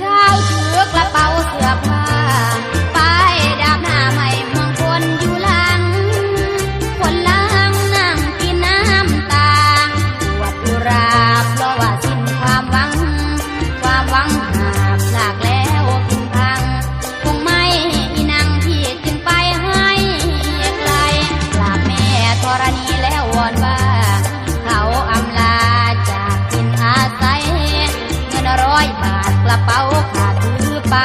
ชายถือกระเป๋าเสื้อผ้าปดาบหน้าใม่มืงคนอยู่หลัง คนล้งนั่งกินน้ำตาปวดอุราเราว่าสิ้นความหวัง ความหวังหากหกแล้วพัง คงไม่อีนางพีจึงไปให้ไกลกาแม่ธรณีแล้ววนว่า เขาอำลาจากกินอาศัยเงินร้อยบาท กระเป๋าขาดถือไป